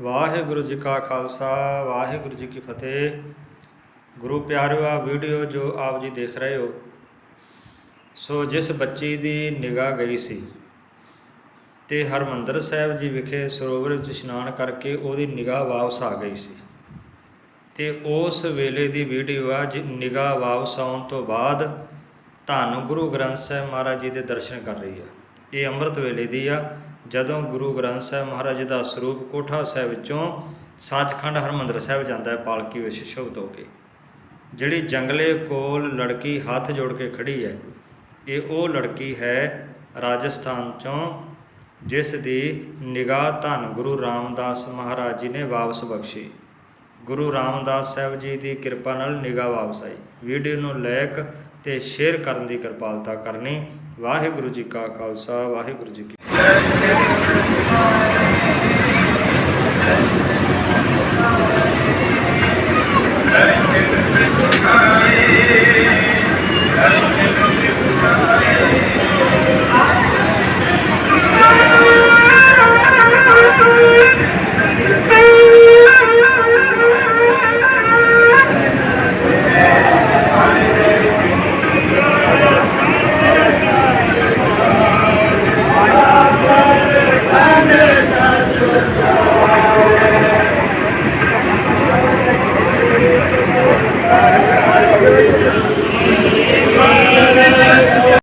ਵਾਹਿਗੁਰੂ ਜੀ ਕਾ ਖਾਲਸਾ, ਵਾਹਿਗੁਰੂ ਜੀ ਕੀ ਫਤਿਹ। ਗੁਰੂ ਪਿਆਰਿਓ ਆ ਵੀਡੀਓ ਜੋ ਆਪ ਜੀ ਦੇਖ ਰਹੇ ਹੋ, ਸੋ ਜਿਸ ਬੱਚੀ ਦੀ ਨਿਗਾਹ ਗਈ ਸੀ ਤੇ ਹਰਮੰਦਰ ਸਾਹਿਬ ਜੀ ਵਿਖੇ ਸਰੋਵਰ ਵਿੱਚ ਇਸ਼ਨਾਨ ਕਰਕੇ ਉਹਦੀ ਨਿਗਾਹ ਵਾਪਸ ਆ ਗਈ ਸੀ। ਤੇ ਉਸ ਵੇਲੇ ਦੀ ਵੀਡੀਓ ਆ, ਜੀ ਨਿਗਾਹ ਵਾਪਸ ਆਉਣ ਤੋਂ ਬਾਅਦ ਧੰਨ ਗੁਰੂ ਗ੍ਰੰਥ ਸਾਹਿਬ ਮਹਾਰਾਜ ਜੀ ਦੇ ਦਰਸ਼ਨ ਕਰ ਰਹੀ ਆ। ਇਹ ਅੰਮ੍ਰਿਤ ਵੇਲੇ ਦੀ ਆ। ਜਦੋਂ ਗੁਰੂ ਗ੍ਰੰਥ ਸਾਹਿਬ ਮਹਾਰਾਜ ਜੀ ਦਾ ਸਰੂਪ ਕੋਠਾ ਸਾਹਿਬ ਵਿੱਚੋਂ ਸੱਚਖੰਡ ਹਰਮੰਦਰ ਸਾਹਿਬ ਜਾਂਦਾ ਹੈ, ਪਾਲਕੀ ਵਿੱਚ ਸ਼ੁਭਤ ਹੋ ਕੇ। ਜਿਹੜੀ ਜੰਗਲੇ ਕੋਲ ਲੜਕੀ ਹੱਥ ਜੋੜ ਕੇ ਖੜੀ ਹੈ, ਇਹ ਉਹ ਲੜਕੀ ਹੈ ਰਾਜਸਥਾਨ ਚੋਂ, ਜਿਸ ਦੀ ਨਿਗਾਹ ਧੰਨ ਗੁਰੂ ਰਾਮਦਾਸ ਮਹਾਰਾਜ ਜੀ ਨੇ ਵਾਪਸ ਬਖਸ਼ੀ। ਗੁਰੂ ਰਾਮਦਾਸ ਸਾਹਿਬ ਜੀ ਦੀ ਕਿਰਪਾ ਨਾਲ ਨਿਗਾਹ ਵਾਪਸ ਆਈ। ਵੀਡੀਓ ਨੂੰ ਲਾਇਕ ਤੇ ਸ਼ੇਅਰ ਕਰਨ ਦੀ ਕਿਰਪਾਲਤਾ ਕਰਨੀ। ਵਾਹਿਗੁਰੂ ਜੀ ਕਾ ਖਾਲਸਾ ਵਾਹਿਗੁਰੂ ਜੀ ਕੀ